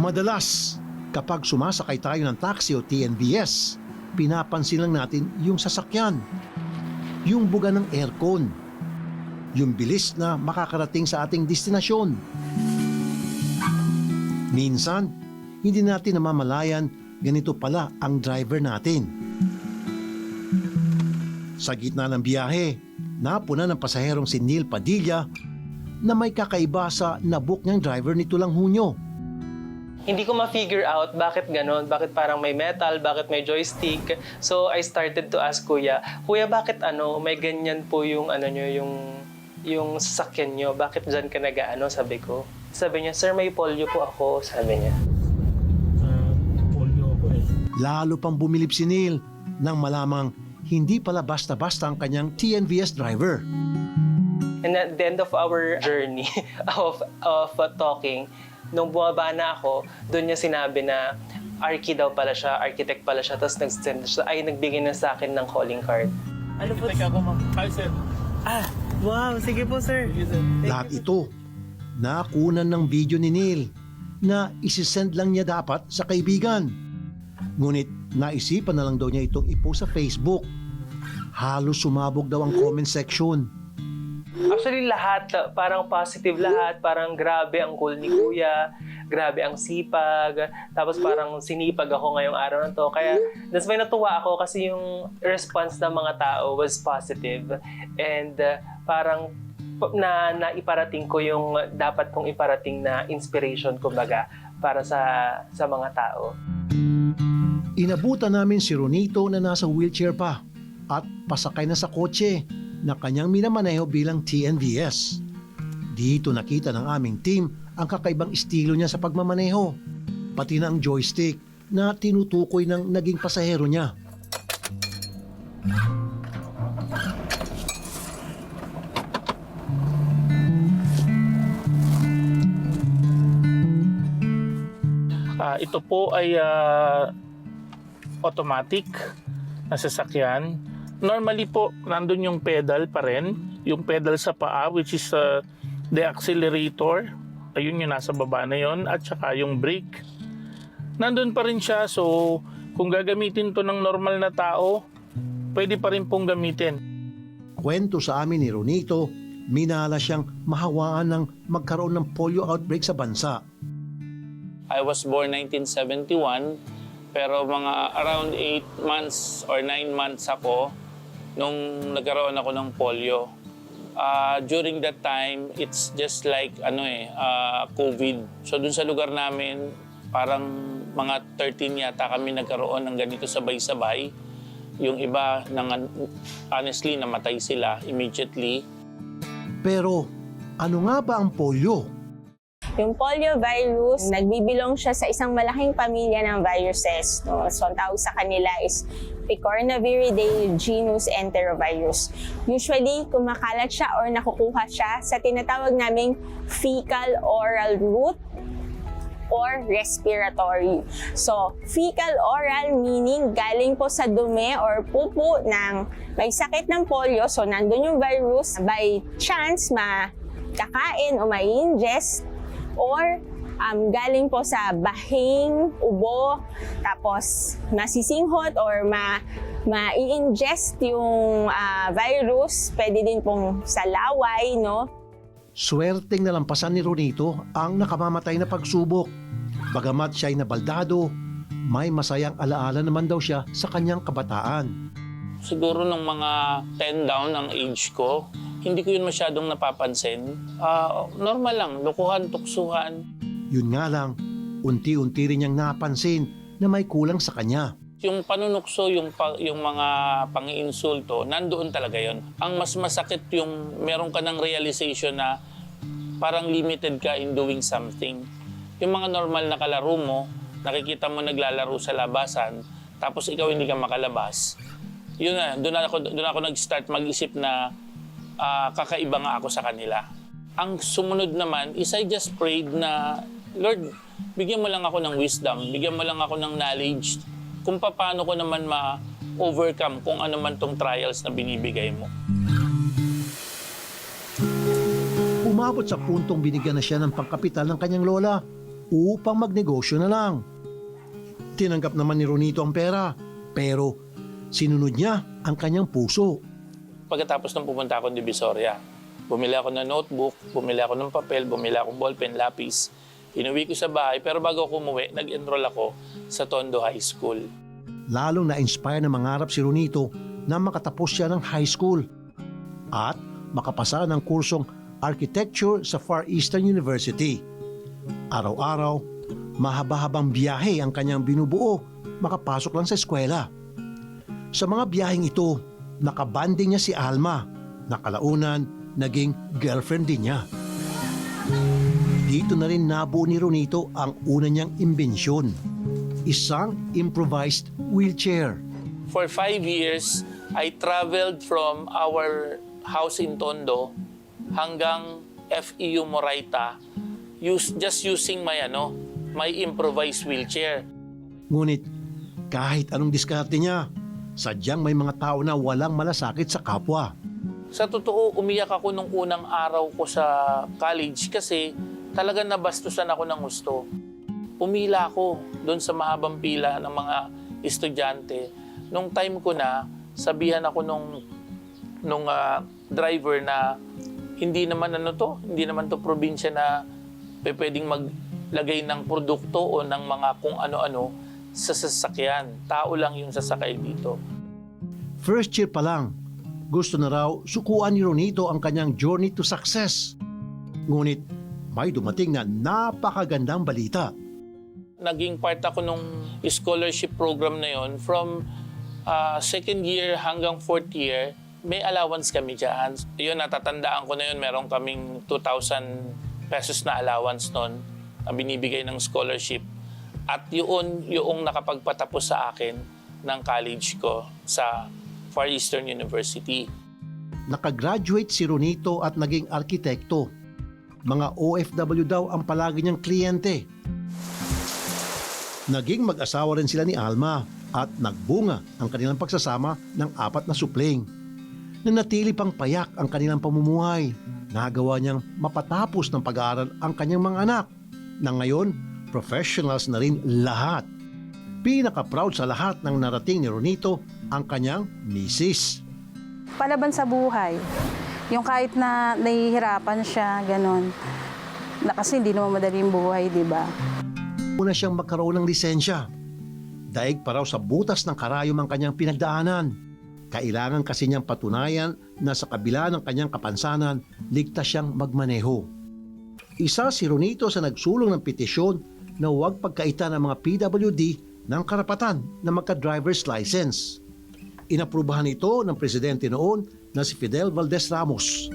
Madalas, kapag sumasakay tayo ng taxi o TNVS, pinapansin lang natin yung sasakyan, yung buga ng aircon, yung bilis na makakarating sa ating destinasyon. Minsan, hindi natin namamalayan ganito pala ang driver natin. Sa gitna ng biyahe, napuna ng pasaherong si Neil Padilla na may kakaiba sa nabook niyang driver nito lang hunyo. Hindi ko ma-figure out bakit ganon, bakit parang may metal, bakit may joystick. So I started to ask kuya, kuya bakit ano, may ganyan po yung ano nyo, yung yung sasakyan nyo, bakit dyan ka nag-ano, sabi ko. Sabi niya, sir, may polio po ako, sabi niya. uh, polio ako eh. Lalo pang bumilib si Neil nang malamang hindi pala basta-basta ang kanyang TNVS driver. And at the end of our journey of, of uh, talking, nung bumaba na ako, doon niya sinabi na archi daw pala siya, architect pala siya, tapos nag-send siya, ay nagbigay na sa akin ng calling card. Ano po? Teka ako ma'am. Hi sir. Ah, wow, sige po sir. Sige sir. Lahat ito, nakunan ng video ni Neil na isisend lang niya dapat sa kaibigan. Ngunit naisipan na lang daw niya itong ipost sa Facebook. Halos sumabog daw ang comment section. Actually, lahat, uh, parang positive lahat. Parang grabe ang cool ni Kuya. Grabe ang sipag. Tapos parang sinipag ako ngayong araw na to. Kaya, that's why natuwa ako kasi yung response ng mga tao was positive. And uh, parang na naiparating ko yung dapat kong iparating na inspiration kumbaga para sa sa mga tao. Inabutan namin si Ronito na nasa wheelchair pa at pasakay na sa kotse na kanyang minamaneho bilang TNVS. Dito nakita ng aming team ang kakaibang estilo niya sa pagmamaneho, pati na ang joystick na tinutukoy ng naging pasahero niya. Ah, ito po ay ah, automatic na sasakyan. Normally po, nandun yung pedal pa rin. Yung pedal sa paa, which is ah, the accelerator. Ayun yung nasa baba na yon At saka yung brake. Nandun pa rin siya. So, kung gagamitin to ng normal na tao, pwede pa rin pong gamitin. Kwento sa amin ni Ronito, minala siyang mahawaan ng magkaroon ng polio outbreak sa bansa. I was born 1971, pero mga around 8 months or 9 months ako nung nagkaroon ako ng polio. Ah, during that time, it's just like ano eh, ah, COVID. So dun sa lugar namin, parang mga 13 yata kami nagkaroon ng ganito sabay-sabay. Yung iba, nang, honestly, namatay sila immediately. Pero ano nga ba ang polio? Yung poliovirus, nagbibilong siya sa isang malaking pamilya ng viruses. No? So, ang tawag sa kanila is Picornaviridae genus Enterovirus. Usually, kumakalat siya or nakukuha siya sa tinatawag naming fecal oral route or respiratory. So, fecal oral meaning galing po sa dumi or pupo ng may sakit ng polio. So, nandun yung virus by chance makakain o may ingest or um, galing po sa bahing, ubo, tapos masisinghot or ma ma-ingest yung ah, virus, pwede din pong sa laway, no? Swerteng nalampasan ni Ronito ang nakamamatay na pagsubok. Bagamat siya ay nabaldado, may masayang alaala naman daw siya sa kanyang kabataan. siguro nung mga 10 down ang age ko, hindi ko yun masyadong napapansin. Ah, normal lang, lukuhan, tuksuhan. Yun nga lang, unti-unti rin niyang napansin na may kulang sa kanya. Yung panunukso, yung, pa- yung mga pangiinsulto, nandoon talaga yon. Ang mas masakit yung meron ka ng realization na parang limited ka in doing something. Yung mga normal na kalaro mo, nakikita mo naglalaro sa labasan, tapos ikaw hindi ka makalabas. Yun na, doon ako, doon ako nag-start mag-isip na ah, kakaiba nga ako sa kanila. Ang sumunod naman is I just prayed na, Lord, bigyan mo lang ako ng wisdom, bigyan mo lang ako ng knowledge kung paano ko naman ma-overcome kung ano man tong trials na binibigay mo. Umabot sa puntong binigyan na siya ng pangkapital ng kanyang lola. upang magnegosyo na lang. Tinanggap naman ni Ronito ang pera, pero sinunod niya ang kanyang puso. Pagkatapos nung pumunta ako ng Divisoria, bumili ako ng notebook, bumili ako ng papel, bumili akong ballpen, lapis. Inuwi ko sa bahay, pero bago ako umuwi, nag-enroll ako sa Tondo High School. Lalong na-inspire na mangarap si Ronito na makatapos siya ng high school at makapasa ng kursong architecture sa Far Eastern University. Araw-araw, mahaba-habang biyahe ang kanyang binubuo makapasok lang sa eskwela. Sa mga biyaheng ito, nakabanding niya si Alma na kalaunan naging girlfriend din niya. Dito na rin nabuo ni Ronito ang una niyang imbensyon, isang improvised wheelchair. For five years, I traveled from our house in Tondo hanggang FEU Moraita use, just using my ano, my improvised wheelchair. Ngunit kahit anong diskarte niya, sadyang may mga tao na walang malasakit sa kapwa. Sa totoo, umiyak ako nung unang araw ko sa college kasi talagang nabastusan ako ng gusto. Umila ako doon sa mahabang pila ng mga estudyante. Nung time ko na, sabihan ako nung, nung ah, driver na hindi naman ano to, hindi naman to probinsya na pwedeng maglagay ng produkto o ng mga kung ano-ano sa sasakyan. Tao lang yung sasakay dito. First year pa lang, gusto na raw sukuan ni Ronito ang kanyang journey to success. Ngunit may dumating na napakagandang balita. naging part ako nung scholarship program na yon from uh, second year hanggang fourth year may allowance kami dyan. Yun, natatandaan ko na yun, meron kaming 2,000 pesos na allowance nun na binibigay ng scholarship. At yun, yung nakapagpatapos sa akin ng college ko sa Far Eastern University. Nakagraduate si Ronito at naging arkitekto. Mga OFW daw ang palagi niyang kliyente. Naging mag-asawa rin sila ni Alma at nagbunga ang kanilang pagsasama ng apat na supling. Nanatili pang payak ang kanilang pamumuhay. Nagawa niyang mapatapos ng pag-aaral ang kanyang mga anak na ngayon professionals na rin lahat. Pinaka-proud sa lahat ng narating ni Ronito ang kanyang misis. palaban sa buhay. Yung kahit na nahihirapan siya, ganon. Na kasi hindi naman madaling buhay, di ba? Una siyang magkaroon ng lisensya. Daig pa raw sa butas ng karayom ang kanyang pinagdaanan. Kailangan kasi niyang patunayan na sa kabila ng kanyang kapansanan, ligtas siyang magmaneho. Isa si Ronito sa nagsulong ng petisyon na huwag pagkaitan ng mga PWD ng karapatan na magka-driver's license. Inaprubahan ito ng presidente noon na si Fidel Valdez Ramos.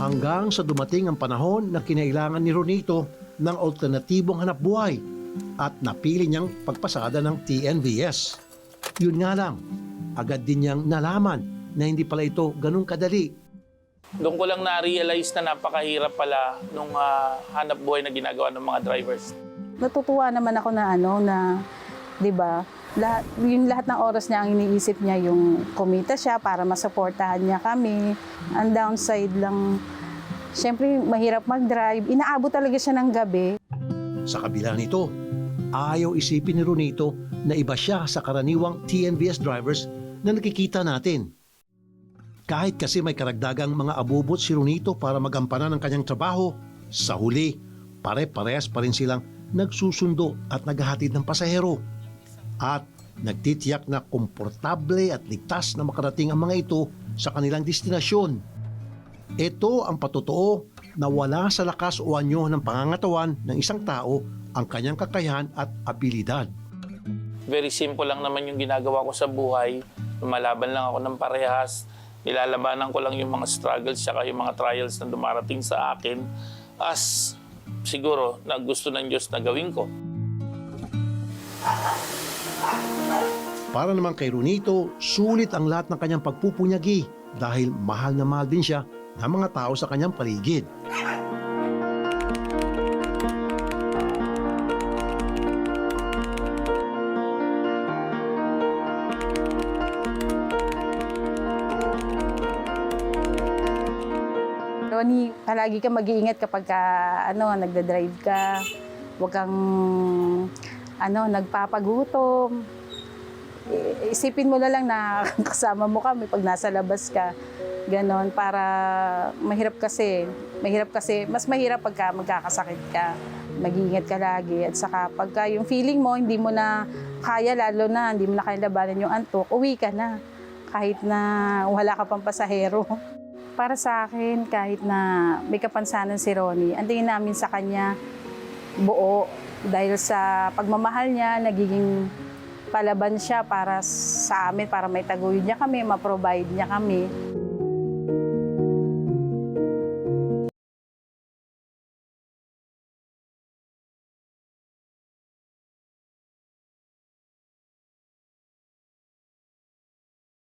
Hanggang sa dumating ang panahon na kinailangan ni Ronito ng alternatibong hanap buhay at napili niyang pagpasada ng TNVS. Yun nga lang, agad din niyang nalaman na hindi pala ito ganun kadali. Doon ko lang na-realize na napakahirap pala nung ah, hanap buhay na ginagawa ng mga drivers. Natutuwa naman ako na ano, na, di ba, lahat, yung lahat ng oras niya ang iniisip niya yung kumita siya para masuportahan niya kami. Ang downside lang, syempre mahirap mag-drive. Inaabot talaga siya ng gabi. Sa kabila nito, ayaw isipin ni Ronito na iba siya sa karaniwang TNVS drivers na nakikita natin. Kahit kasi may karagdagang mga abubot si Ronito para magampanan ang kanyang trabaho, sa huli, pare-parehas pa rin silang nagsusundo at naghahatid ng pasahero. At nagtitiyak na komportable at ligtas na makarating ang mga ito sa kanilang destinasyon. Ito ang patotoo na wala sa lakas o anyo ng pangangatawan ng isang tao ang kanyang kakayahan at abilidad. Very simple lang naman yung ginagawa ko sa buhay. Lumalaban lang ako ng parehas. Nilalabanan ko lang yung mga struggles saka yung mga trials na dumarating sa akin as siguro na gusto ng Diyos na gawin ko. Para naman kay Runito, sulit ang lahat ng kanyang pagpupunyagi dahil mahal na mahal din siya ng mga tao sa kanyang paligid. Ronnie, palagi ka mag-iingat kapag ka, ano, nagda-drive ka. Huwag kang ano, nagpapagutom. I- Isipin mo na lang na kasama mo kami pag nasa labas ka. Ganon, para mahirap kasi. Mahirap kasi, mas mahirap pagka magkakasakit ka. Mag-iingat ka lagi. At saka pagka yung feeling mo, hindi mo na kaya, lalo na, hindi mo na kaya labanan yung antok, uwi ka na. Kahit na wala ka pang pasahero. Para sa akin, kahit na may kapansanan si Ronnie, ang tingin namin sa kanya, buo. Dahil sa pagmamahal niya, nagiging palaban siya para sa amin, para may taguyod niya kami, ma-provide niya kami.